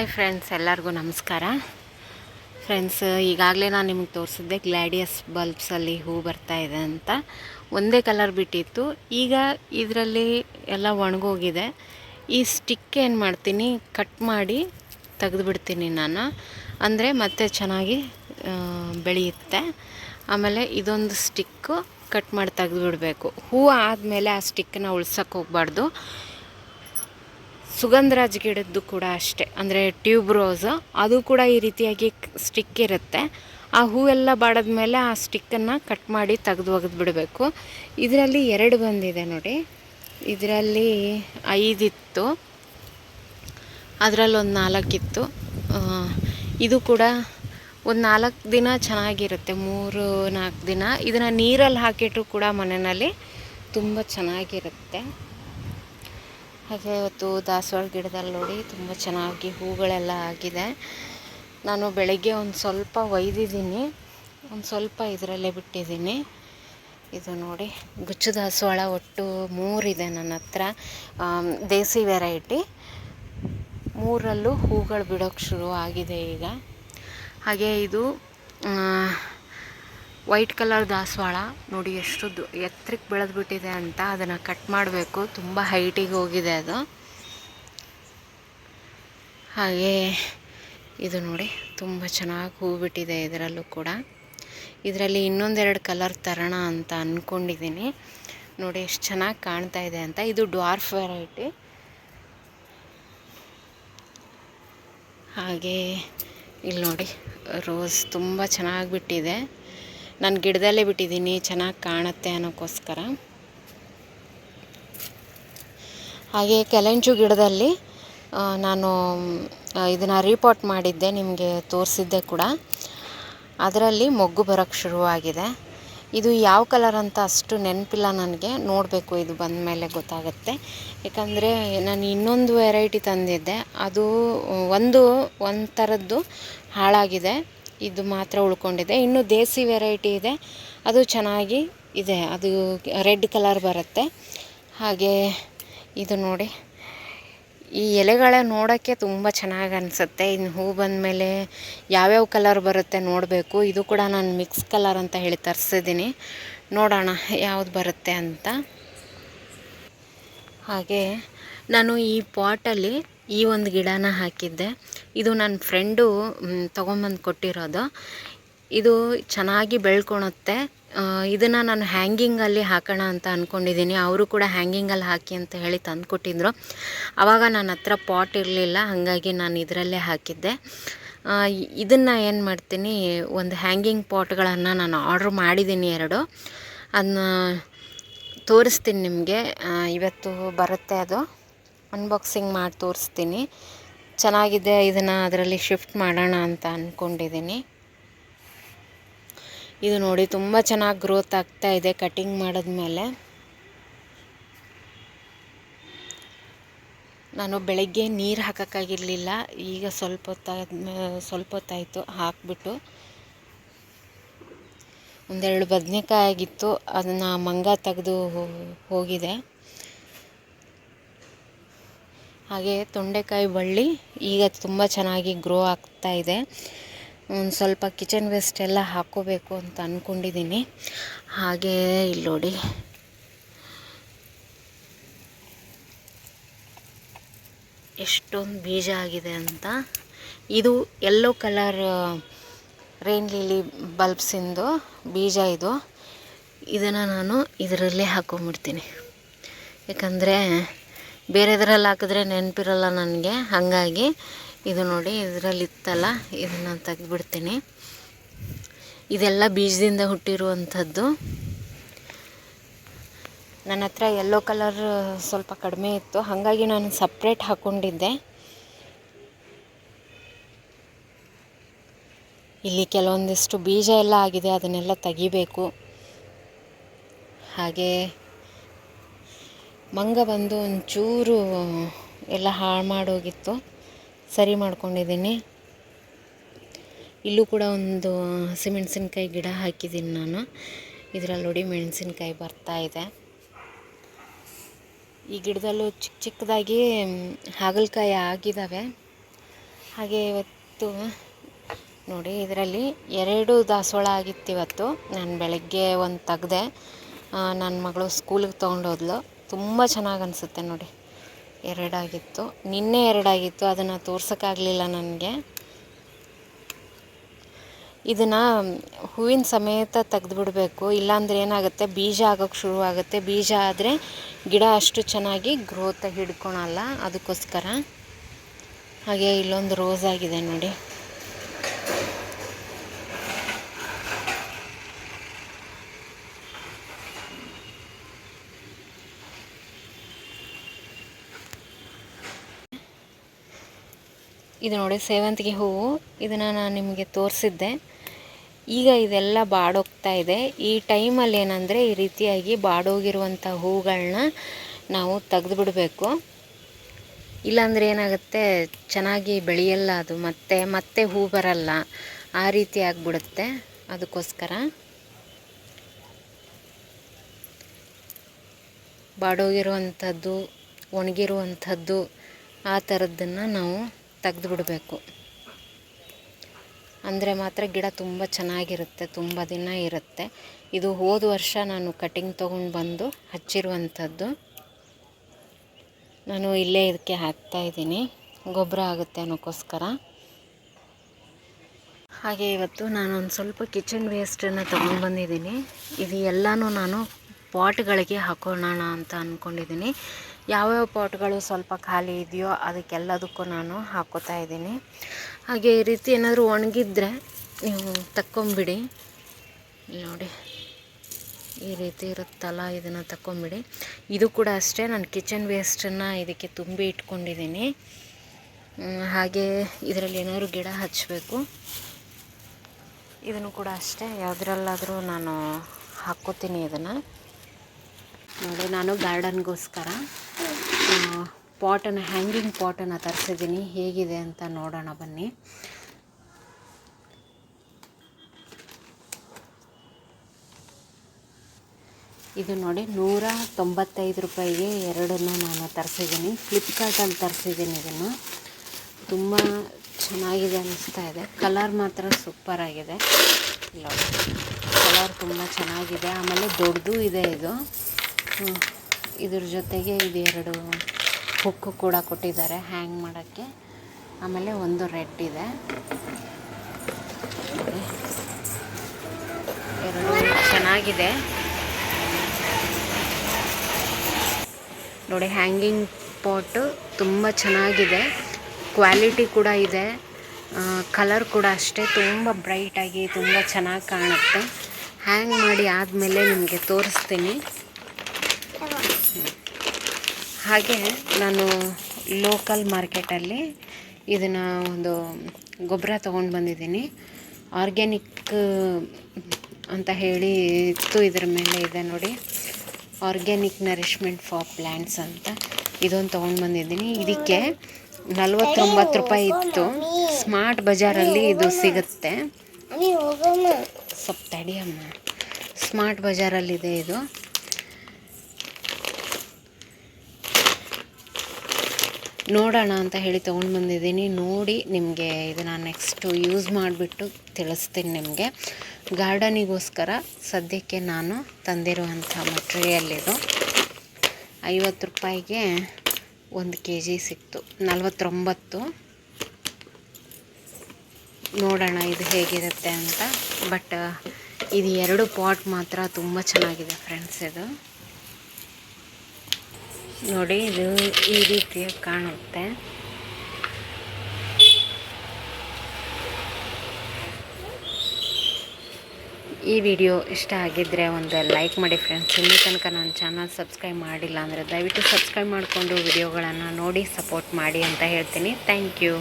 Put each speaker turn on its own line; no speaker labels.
Hi friends, ಎಲ್ಲರಿಗೂ ನಮಸ್ಕಾರ. Friends, ಈಗಾಗಲೇ ನಾನು ನಿಮಗೆ ತೋರಿಸಿದ್ದೆ ಗ್ಲಾಡಿಯಸ್ ಬಲ್ಬ್ಸಲ್ಲಿ ಹೂ ಬರ್ತಾ ಇದೆ ಅಂತ. ಒಂದೇ ಕಲರ್ ಬಿಟ್ಟಿತ್ತು. ಈಗ ಇದರಲ್ಲಿ ಎಲ್ಲ ಒಣಗೋಗಿದೆ. ಈ ಸ್ಟಿಕ್ ಏನು ಮಾಡ್ತೀನಿ ಕಟ್ ಮಾಡಿ ತೆಗೆದುಬಿಡ್ತೀನಿ ನಾನು. ಅಂದರೆ ಮತ್ತೆ ಚೆನ್ನಾಗಿ ಬೆಳೆಯುತ್ತೆ. ಆಮೇಲೆ ಇದೊಂದು ಸ್ಟಿಕ್ಕು ಕಟ್ ಮಾಡಿ ತೆಗೆದುಬಿಡಬೇಕು. ಹೂ ಆದಮೇಲೆ ಆ ಸ್ಟಿಕ್ಕನ್ನ ಉಳ್ಸೋಕ್ಕೆ ಹೋಗಬಾರ್ದು. ಸುಗಂಧರಾಜ್ ಗಿಡದ್ದು ಕೂಡ ಅಷ್ಟೇ. ಅಂದರೆ ಟ್ಯೂಬ್ ರೋಸ್ ಅದು ಕೂಡ ಈ ರೀತಿಯಾಗಿ ಸ್ಟಿಕ್ ಇರುತ್ತೆ. ಆ ಹೂವೆಲ್ಲ ಬಾಡದ ಮೇಲೆ ಆ ಸ್ಟಿಕ್ಕನ್ನು ಕಟ್ ಮಾಡಿ ತೆಗೆದು ಒಗೆದು ಬಿಡಬೇಕು. ಇದರಲ್ಲಿ ಎರಡು ಬಂದಿದೆ ನೋಡಿ. ಇದರಲ್ಲಿ ಐದಿತ್ತು. ಅದರಲ್ಲಿ ಒಂದು ನಾಲ್ಕಿತ್ತು. ಇದು ಕೂಡ ಒಂದು ನಾಲ್ಕು ದಿನ ಚೆನ್ನಾಗಿರುತ್ತೆ. ಮೂರು, ನಾಲ್ಕು ದಿನ. ಇದನ್ನು ನೀರಲ್ಲಿ ಹಾಕಿಟ್ರು ಕೂಡ ಮನೆಯಲ್ಲಿ ತುಂಬ ಚೆನ್ನಾಗಿರುತ್ತೆ. ಹಾಗೆ ಇವತ್ತು ದಾಸವಾಳ ಗಿಡದಲ್ಲಿ ನೋಡಿ ತುಂಬ ಚೆನ್ನಾಗಿ ಹೂಗಳೆಲ್ಲ ಆಗಿದೆ. ನಾನು ಬೆಳಗ್ಗೆ ಒಂದು ಸ್ವಲ್ಪ ಒಯ್ದಿದ್ದೀನಿ. ಒಂದು ಸ್ವಲ್ಪ ಇದರಲ್ಲೇ ಬಿಟ್ಟಿದ್ದೀನಿ. ಇದು ನೋಡಿ, ಗುಚ್ಚು ದಾಸವಾಳ ಒಟ್ಟು ಮೂರಿದೆ ನನ್ನ ಹತ್ರ. ದೇಸಿ ವೆರೈಟಿ. ಮೂರಲ್ಲೂ ಹೂಗಳು ಬಿಡೋಕ್ಕೆ ಶುರು ಆಗಿದೆ ಈಗ. ಹಾಗೆ ಇದು ವೈಟ್ ಕಲರ್ ದಾಸವಾಳ. ನೋಡಿ ಎಷ್ಟು ಎತ್ತರಕ್ಕೆ ಬೆಳೆದ್ಬಿಟ್ಟಿದೆ ಅಂತ ಅದನ್ನು ಕಟ್ ಮಾಡಬೇಕು. ತುಂಬ ಹೈಟಿಗೆ ಹೋಗಿದೆ ಅದು. ಹಾಗೆ ಇದು ನೋಡಿ ತುಂಬ ಚೆನ್ನಾಗಿ ಹೂ ಬಿಟ್ಟಿದೆ ಇದರಲ್ಲೂ ಕೂಡ. ಇದರಲ್ಲಿ ಇನ್ನೊಂದೆರಡು ಕಲರ್ ತರೋಣ ಅಂತ ಅಂದ್ಕೊಂಡಿದ್ದೀನಿ ನೋಡಿ ಎಷ್ಟು ಚೆನ್ನಾಗಿ ಕಾಣ್ತಾ ಇದೆ ಅಂತ. ಇದು ಡ್ವಾರ್ಫ್ ವೆರೈಟಿ. ಹಾಗೆ ಇಲ್ಲಿ ನೋಡಿ ರೋಸ್ ತುಂಬ ಚೆನ್ನಾಗಿ ಬಿಟ್ಟಿದೆ. ನಾನು ಗಿಡದಲ್ಲೇ ಬಿಟ್ಟಿದ್ದೀನಿ, ಚೆನ್ನಾಗಿ ಕಾಣುತ್ತೆ ಅನ್ನೋಕ್ಕೋಸ್ಕರ. ಹಾಗೆ ಕೆಲೆಂಜು ಗಿಡದಲ್ಲಿ ನಾನು ಇದನ್ನು ರಿಪೋರ್ಟ್ ಮಾಡಿದ್ದೆ, ನಿಮಗೆ ತೋರಿಸಿದ್ದೆ ಕೂಡ. ಅದರಲ್ಲಿ ಮೊಗ್ಗು ಬರೋಕ್ಕೆ ಶುರುವಾಗಿದೆ. ಇದು ಯಾವ ಕಲರ್ ಅಂತ ಅಷ್ಟು ನೆನಪಿಲ್ಲ ನನಗೆ, ನೋಡಬೇಕು ಇದು ಬಂದ ಮೇಲೆ ಗೊತ್ತಾಗುತ್ತೆ. ಯಾಕಂದರೆ ನಾನು ಇನ್ನೊಂದು ವೆರೈಟಿ ತಂದಿದ್ದೆ, ಅದು ಒಂದು ಒಂದು ಥರದ್ದು ಹಾಳಾಗಿದೆ. ಇದು ಮಾತ್ರ ಉಳ್ಕೊಂಡಿದೆ. ಇನ್ನು ದೇಸಿ ವೆರೈಟಿ ಇದೆ. ಅದು ಚೆನ್ನಾಗಿ ಇದೆ. ಅದು ರೆಡ್ ಕಲರ್ ಬರುತ್ತೆ. ಹಾಗೆ ಇದು ನೋಡಿ. ಈ ಎಲೆಗಳ ನೋಡೋಕ್ಕೆ ತುಂಬ ಚೆನ್ನಾಗಿ ಅನಿಸುತ್ತೆ. ಇನ್ನು ಹೂ ಬಂದಮೇಲೆ ಯಾವ್ಯಾವ ಕಲರ್ ಬರುತ್ತೆ ನೋಡಬೇಕು. ಇದು ಕೂಡ ನಾನು ಮಿಕ್ಸ್ ಕಲರ್ ಅಂತ ಹೇಳಿ ತರಿಸಿದ್ದೀನಿ. ನೋಡೋಣ ಯಾವ್ದು ಬರುತ್ತೆ ಅಂತ. ಹಾಗೆ ನಾನು ಈ ಪಾಟಲ್ಲಿ ಈ ಒಂದು ಗಿಡನ ಹಾಕಿದ್ದೆ. ಇದು ನನ್ನ ಫ್ರೆಂಡು ತೊಗೊಂಬಂದು ಕೊಟ್ಟಿರೋದು. ಇದು ಚೆನ್ನಾಗಿ ಬೆಳ್ಕೊಳುತ್ತೆ ಇದನ್ನು ನಾನು ಹ್ಯಾಂಗಿಂಗಲ್ಲಿ ಹಾಕೋಣ ಅಂತ ಅಂದ್ಕೊಂಡಿದ್ದೀನಿ ಅವರು ಕೂಡ ಹ್ಯಾಂಗಿಂಗಲ್ಲಿ ಹಾಕಿ ಅಂತ ಹೇಳಿ ತಂದುಕೊಟ್ಟಿದ್ರು ಆವಾಗ ನನ್ನ ಹತ್ರ ಪಾಟ್ ಇರಲಿಲ್ಲ, ಹಾಗಾಗಿ ನಾನು ಇದರಲ್ಲೇ ಹಾಕಿದ್ದೆ. ಇದನ್ನು ಏನು ಮಾಡ್ತೀನಿ, ಒಂದು ಹ್ಯಾಂಗಿಂಗ್ ಪಾಟ್ಗಳನ್ನು ನಾನು ಆರ್ಡ್ರ್ ಮಾಡಿದ್ದೀನಿ ಎರಡು. ಅದನ್ನ ತೋರಿಸ್ತೀನಿ ನಿಮಗೆ. ಇವತ್ತು ಬರುತ್ತೆ ಅದು. ಅನ್ಬಾಕ್ಸಿಂಗ್ ಮಾಡಿ ತೋರಿಸ್ತೀನಿ. ಚೆನ್ನಾಗಿದೆ, ಇದನ್ನು ಅದರಲ್ಲಿ ಶಿಫ್ಟ್ ಮಾಡೋಣ ಅಂತ ಅಂದ್ಕೊಂಡಿದ್ದೀನಿ ಇದು ನೋಡಿ, ತುಂಬ ಚೆನ್ನಾಗಿ ಗ್ರೋತ್ ಆಗ್ತಾ ಇದೆ ಕಟಿಂಗ್ ಮಾಡಿದ್ಮೇಲೆ. ನಾನು ಬೆಳಗ್ಗೆ ನೀರು ಹಾಕೋಕ್ಕಾಗಿರಲಿಲ್ಲ, ಈಗ ಸ್ವಲ್ಪ ಹೊತ್ತಾದ್ಮೇ ಸ್ವಲ್ಪ ಹೊತ್ತಾಯಿತು ಹಾಕ್ಬಿಟ್ಟು. ಒಂದೆರಡು ಬದನೆಕಾಯಿ ಆಗಿತ್ತು, ಅದನ್ನು ಮಂಗ ತೆಗೆದು ಹೋಗಿದೆ. ಹಾಗೆ ತೊಂಡೆಕಾಯಿ ಬಳ್ಳಿ ಈಗ ತುಂಬ ಚೆನ್ನಾಗಿ ಗ್ರೋ ಆಗ್ತಾ ಇದೆ. ಒಂದು ಸ್ವಲ್ಪ ಕಿಚನ್ ವೇಸ್ಟ್ ಎಲ್ಲ ಹಾಕ್ಕೋಬೇಕು ಅಂತ ಅಂದ್ಕೊಂಡಿದ್ದೀನಿ ಹಾಗೆ ಇಲ್ಲಿ ನೋಡಿ. ಎಷ್ಟೊಂದು ಬೀಜ ಆಗಿದೆ ಅಂತ. ಇದು ಎಲ್ಲೋ ಕಲರ್ ರೈನ್ ಲಿಲಿ ಬಲ್ಬ್ಸಿಂದು ಬೀಜ ಇದು. ಇದನ್ನು ನಾನು ಇದರಲ್ಲೇ ಹಾಕೊಂಬಿಡ್ತೀನಿ. ಯಾಕಂದರೆ ಬೇರೆದ್ರಲ್ಲಿ ಹಾಕಿದ್ರೆ ನೆನಪಿರಲ್ಲ ನನಗೆ, ಹಾಗಾಗಿ ಇದು ನೋಡಿ ಇದರಲ್ಲಿ ಇತ್ತಲ್ಲ, ಇದನ್ನು ತೆಗೆದುಬಿಡ್ತೀನಿ. ಇದೆಲ್ಲ ಬೀಜದಿಂದ ಹುಟ್ಟಿರುವಂಥದ್ದು. ನನ್ನ ಹತ್ರ ಯೆಲ್ಲೋ ಕಲರ್ ಸ್ವಲ್ಪ ಕಡಿಮೆ ಇತ್ತು, ಹಾಗಾಗಿ ನಾನು ಸಪ್ರೇಟ್ ಹಾಕ್ಕೊಂಡಿದ್ದೆ ಇಲ್ಲಿ ಕೆಲವೊಂದಿಷ್ಟು ಬೀಜ ಎಲ್ಲ ಆಗಿದೆ, ಅದನ್ನೆಲ್ಲ ತೆಗಿಬೇಕು. ಹಾಗೆ ಮಂಗ ಬಂದು ಒಂಚೂರು ಎಲ್ಲ ಹಾಳು ಮಾಡೋಗಿತ್ತು. ಸರಿ ಮಾಡ್ಕೊಂಡಿದ್ದೀನಿ. ಇಲ್ಲೂ ಕೂಡ ಒಂದು ಹಸಿಮೆಣಸಿನ್ಕಾಯಿ ಗಿಡ ಹಾಕಿದ್ದೀನಿ ನಾನು. ಇದರಲ್ಲಿ ನೋಡಿ ಮೆಣಸಿನ್ಕಾಯಿ ಬರ್ತಾ ಇದೆ. ಈ ಗಿಡದಲ್ಲೂ ಚಿಕ್ಕ ಚಿಕ್ಕದಾಗಿ ಹಾಗಲಕಾಯಿ ಆಗಿದ್ದಾವೆ. ಹಾಗೆ ಇವತ್ತು ನೋಡಿ ಇದರಲ್ಲಿ ಎರಡು ದಾಸವಾಳ ಆಗಿತ್ತು ಇವತ್ತು. ನಾನು ಬೆಳಗ್ಗೆ ಒಂದು ತೆಗ್ದೆ ನನ್ನ ಮಗಳು ಸ್ಕೂಲಿಗೆ ತೊಗೊಂಡೋದ್ಲು. ತುಂಬ ಚೆನ್ನಾಗಿ ಅನಿಸುತ್ತೆ ನೋಡಿ. ಎರಡಾಗಿತ್ತು. ನಿನ್ನೆ ಎರಡಾಗಿತ್ತು, ಅದನ್ನು ತೋರ್ಸೋಕ್ಕಾಗಲಿಲ್ಲ ನನಗೆ. ಇದನ್ನು ಹೂವಿನ ಸಮೇತ ತೆಗೆದುಬಿಡಬೇಕು. ಇಲ್ಲಾಂದ್ರೆ ಏನಾಗುತ್ತೆ, ಬೀಜ ಆಗೋಕ್ಕೆ ಶುರುವಾಗುತ್ತೆ ಬೀಜ ಆದರೆ ಗಿಡ ಅಷ್ಟು ಚೆನ್ನಾಗಿ ಗ್ರೋತ್ ಹಿಡ್ಕೊಳಲ್ಲ. ಅದಕ್ಕೋಸ್ಕರ. ಹಾಗೆ ಇಲ್ಲೊಂದು ರೋಸ್ ಆಗಿದೆ ನೋಡಿ. ಇದು ನೋಡಿ ಸೇವಂತಿಗೆ ಹೂವು. ಇದನ್ನು ನಾನು ನಿಮಗೆ ತೋರಿಸಿದ್ದೆ. ಈಗ ಇದೆಲ್ಲ ಬಾಡೋಗ್ತಾ ಇದೆ. ಈ ಟೈಮಲ್ಲಿ ಏನಂದರೆ ಈ ರೀತಿಯಾಗಿ ಬಾಡೋಗಿರುವಂಥ ಹೂಗಳನ್ನ ನಾವು ತೆಗೆದುಬಿಡಬೇಕು. ಇಲ್ಲಾಂದರೆ ಏನಾಗುತ್ತೆ, ಚೆನ್ನಾಗಿ ಬೆಳೆಯಲ್ಲ ಅದು, ಮತ್ತೆ ಮತ್ತೆ ಹೂ ಬರಲ್ಲ. ಆ ರೀತಿ ಆಗಿಬಿಡುತ್ತೆ ಅದಕ್ಕೋಸ್ಕರ. ಬಾಡೋಗಿರುವಂಥದ್ದು, ಒಣಗಿರುವಂಥದ್ದು, ಆ ಥರದ್ದನ್ನು ನಾವು ತೆಗೆದು ಬಿಡಬೇಕು ಅಂದರೆ ಮಾತ್ರ ಗಿಡ ತುಂಬ ಚೆನ್ನಾಗಿರುತ್ತೆ, ತುಂಬ ದಿನ ಇರುತ್ತೆ. ಇದು ಹೋದ ವರ್ಷ ನಾನು ಕಟಿಂಗ್ ತೊಗೊಂಡು ಬಂದು ಹಚ್ಚಿರುವಂಥದ್ದು. ನಾನು ಇಲ್ಲೇ ಇದಕ್ಕೆ ಹಾಕ್ತಾಯಿದ್ದೀನಿ ಗೊಬ್ಬರ ಆಗುತ್ತೆ ಅನ್ನೋಕ್ಕೋಸ್ಕರ. ಹಾಗೆ ಇವತ್ತು ನಾನೊಂದು ಸ್ವಲ್ಪ ಕಿಚನ್ ವೇಸ್ಟನ್ನು ತೊಗೊಂಡು ಬಂದಿದ್ದೀನಿ. ಇದು ಎಲ್ಲನೂ ನಾನು ಪಾಟ್ಗಳಿಗೆ ಹಾಕೋಣ ಅಂತ ಅಂದ್ಕೊಂಡಿದ್ದೀನಿ ಯಾವ್ಯಾವ ಪಾಟ್ಗಳು ಸ್ವಲ್ಪ ಖಾಲಿ ಇದೆಯೋ ಅದಕ್ಕೆಲ್ಲದಕ್ಕೂ ನಾನು ಹಾಕೋತಾ ಇದ್ದೀನಿ. ಹಾಗೆ ಈ ರೀತಿ ಏನಾದರೂ ಒಣಗಿದ್ರೆ ನೀವು ತಕ್ಕೊಂಬಿಡಿ. ನೋಡಿ, ಈ ರೀತಿ ಇರುತ್ತಲ್ಲ, ಇದನ್ನು ತಕ್ಕೊಂಬಿಡಿ. ಇದು ಕೂಡ ಅಷ್ಟೇ, ನಾನು ಕಿಚನ್ ವೇಸ್ಟನ್ನು ಇದಕ್ಕೆ ತುಂಬಿ ಇಟ್ಕೊಂಡಿದ್ದೀನಿ. ಹಾಗೆ ಇದರಲ್ಲಿ ಏನಾದರೂ ಗಿಡ ಹಚ್ಚಬೇಕು ಇದನ್ನು ಕೂಡ ಅಷ್ಟೇ, ಯಾವುದ್ರಲ್ಲಾದರೂ ನಾನು ಹಾಕ್ಕೋತೀನಿ ಇದನ್ನು. ನೋಡಿ ನಾನು ಗಾರ್ಡನ್ಗೋಸ್ಕರ ಪಾಟನ್ನು ಹ್ಯಾಂಗಿಂಗ್ ಪಾಟನ್ನು ತರಿಸಿದ್ದೀನಿ. ಹೇಗಿದೆ ಅಂತ ನೋಡೋಣ ಬನ್ನಿ. ಇದು ನೋಡಿ, ನೂರ ತೊಂಬತ್ತೈದು ರೂಪಾಯಿಗೆ ಎರಡನ್ನು ನಾನು ತರಿಸಿದ್ದೀನಿ. ಫ್ಲಿಪ್ಕಾರ್ಟಲ್ಲಿ ತರಿಸಿದ್ದೀನಿ ಇದನ್ನು. ತುಂಬ ಚೆನ್ನಾಗಿದೆ ಅನ್ನಿಸ್ತಾ ಇದೆ. ಕಲರ್ ಮಾತ್ರ ಸೂಪರಾಗಿದೆ ಕಲರ್ ತುಂಬ ಚೆನ್ನಾಗಿದೆ. ಆಮೇಲೆ ದೊಡ್ಡದು ಇದೆ ಇದು. ಇದ್ರ ಜೊತೆಗೆ ಇದು ಎರಡು ಹುಕ್ಕು ಕೂಡ ಕೊಟ್ಟಿದ್ದಾರೆ ಹ್ಯಾಂಗ್ ಮಾಡೋಕ್ಕೆ. ಆಮೇಲೆ ಒಂದು ರೆಡ್ ಇದೆ. ಎರಡು ಚೆನ್ನಾಗಿದೆ. ನೋಡಿ ಹ್ಯಾಂಗಿಂಗ್ ಪಾಟು ತುಂಬ ಚೆನ್ನಾಗಿದೆ. ಕ್ವಾಲಿಟಿ ಕೂಡ ಇದೆ. ಕಲರ್ ಕೂಡ ಅಷ್ಟೇ. ತುಂಬ ಬ್ರೈಟಾಗಿ ತುಂಬ ಚೆನ್ನಾಗಿ ಕಾಣುತ್ತೆ. ಹ್ಯಾಂಗ್ ಮಾಡಿ ಆದಮೇಲೆ ನಿಮಗೆ ತೋರಿಸ್ತೀನಿ. ಹಾಗೆ ನಾನು ಲೋಕಲ್ ಮಾರ್ಕೆಟಲ್ಲಿ ಇದನ್ನು ಒಂದು ಗೊಬ್ಬರ ತೊಗೊಂಡು ಬಂದಿದ್ದೀನಿ. ಆರ್ಗ್ಯಾನಿಕ್ ಅಂತ ಹೇಳಿ ಇತ್ತು ಇದ್ರ ಮೇಲೆ ಇದೆ ನೋಡಿ. ಆರ್ಗ್ಯಾನಿಕ್ ನರಿಷ್ಮೆಂಟ್ ಫಾರ್ ಪ್ಲ್ಯಾಂಟ್ಸ್ ಅಂತ ಇದೊಂದು ತೊಗೊಂಡು ಬಂದಿದ್ದೀನಿ. ಇದಕ್ಕೆ ನಲ್ವತ್ತೊಂಬತ್ತು ರೂಪಾಯಿ ಇತ್ತು. ಸ್ಮಾರ್ಟ್ ಬಜಾರಲ್ಲಿ ಇದು ಸಿಗುತ್ತೆ. ಸ್ವಲ್ಪ ತಡಿಯಮ್ಮ. ಸ್ಮಾರ್ಟ್ ಬಜಾರಲ್ಲಿದೆ ಇದು. ನೋಡೋಣ ಅಂತ ಹೇಳಿ ತೊಗೊಂಡು ಬಂದಿದ್ದೀನಿ. ನೋಡಿ ನಿಮಗೆ ಇದನ್ನು ನೆಕ್ಸ್ಟು ಯೂಸ್ ಮಾಡಿಬಿಟ್ಟು ತಿಳಿಸ್ತೀನಿ ನಿಮಗೆ. ಗಾರ್ಡನಿಗೋಸ್ಕರ ಸದ್ಯಕ್ಕೆ ನಾನು ತಂದಿರುವಂಥ ಮಟ್ರಿಯಲ್ ಇದು. ಐವತ್ತು ರೂಪಾಯಿಗೆ ಒಂದು ಕೆ ಜಿ ಸಿಕ್ತು. ನಲ್ವತ್ತೊಂಬತ್ತು. ನೋಡೋಣ ಇದು ಹೇಗಿರುತ್ತೆ ಅಂತ. ಬಟ್ ಇದು ಎರಡು ಪಾಟ್ ಮಾತ್ರ ತುಂಬ ಚೆನ್ನಾಗಿದೆ ಫ್ರೆಂಡ್ಸ್ ಇದು. ನೋಡಿ, ಇದು ಈ ರೀತಿಯಾಗಿ ಕಾಣುತ್ತೆ. ಈ ವಿಡಿಯೋ ಇಷ್ಟ ಆಗಿದ್ರೆ ಒಂದು ಲೈಕ್ ಮಾಡಿ ಫ್ರೆಂಡ್ಸ್ ಇಲ್ಲಿ ತನಕ ನನ್ನ ಚಾನಲ್ ಸಬ್ಸ್ಕ್ರೈಬ್ ಮಾಡಿಲ್ಲ ಅಂದರೆ ದಯವಿಟ್ಟು ಸಬ್ಸ್ಕ್ರೈಬ್ ಮಾಡಿಕೊಂಡು ವಿಡಿಯೋಗಳನ್ನು ನೋಡಿ ಸಪೋರ್ಟ್ ಮಾಡಿ ಅಂತ ಹೇಳ್ತೀನಿ. Thank you